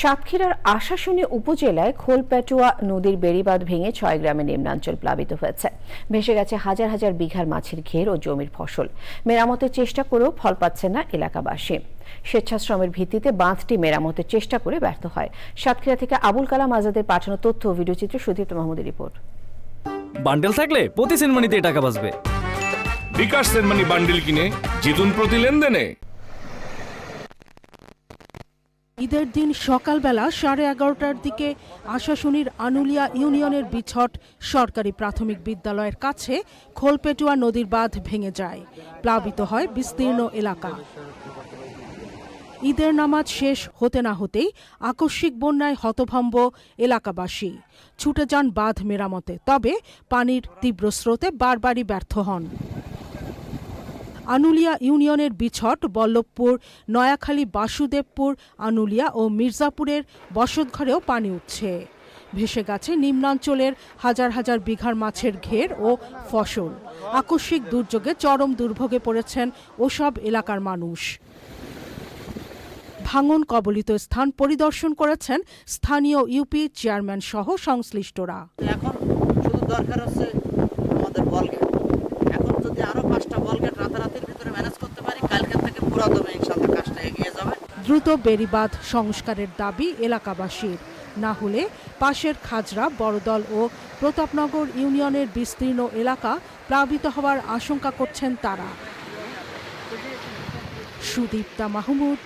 সাতক্ষীরার আশাশুনি উপজেলায় খোলপেটুয়া নদীর বেড়িবাঁধ ভেঙে ছয় গ্রামের নিম্নাঞ্চল প্লাবিত হয়েছে। ভেসে গেছে হাজার হাজার বিঘার মাছের ঘের ও জমির ফসল। মেরামতের চেষ্টা করেও ফল পাচ্ছে না এলাকাবাসী। স্বেচ্ছাশ্রমের ভিত্তিতে বাঁধটি মেরামতের চেষ্টা করে ব্যর্থ হয়। সাতক্ষীরা থেকে আবুল কালাম আজাদের পাঠানো তথ্য ও ভিডিওচিত্র সুদীপ্ত মাহমুদের রিপোর্ট। বান্ডেল থাকলে প্রতি সেনমানিতে টাকা বাঁচবে। বিকাশ সেনমানি বান্ডিল কিনে জিতুন প্রতি লেনদেনে। ঈদের দিন সকালবেলা সাড়ে এগারোটার দিকে আশাশুনির আনুলিয়া ইউনিয়নের বিছট সরকারি প্রাথমিক বিদ্যালয়ের কাছে খোলপেটুয়া নদীর বাঁধ ভেঙে যায়। প্লাবিত হয় বিস্তীর্ণ এলাকা। ঈদের নামাজ শেষ হতে না হতেই আকস্মিক বন্যায় হতভম্ব এলাকাবাসী। ছুটে যান বাঁধ মেরামতে, তবে পানির তীব্র স্রোতে বারবারই ব্যর্থ হন। আনুলিয়া ইউনিয়নের বিছট বল্লভপুর, নয়াখালী বাসুদেবপুর, আনুলিয়া ও মির্জাপুরের বসতঘরেও পানি উঠছে। ভেসে গেছে নিম্নাঞ্চলের হাজার হাজার বিঘার মাছের ঘের ও ফসল। আকস্মিক দুর্যোগে চরম দুর্ভোগে পড়েছেন ওসব এলাকার মানুষ। ভাঙন কবলিত স্থান পরিদর্শন করেছেন স্থানীয় ইউপি চেয়ারম্যান সহ সংশ্লিষ্টরা। এখন শুধু দরকার হচ্ছে আমাদের বল দ্রুত বেড়িবাঁধ সংস্কারের দাবি এলাকাবাসীর। না হলে পাশের খাজরা, বড়দল ও প্রতাপনগর ইউনিয়নের বিস্তীর্ণ এলাকা প্লাবিত হওয়ার আশঙ্কা করছেন তারা। Sudipta Mahmud,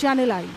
channel I.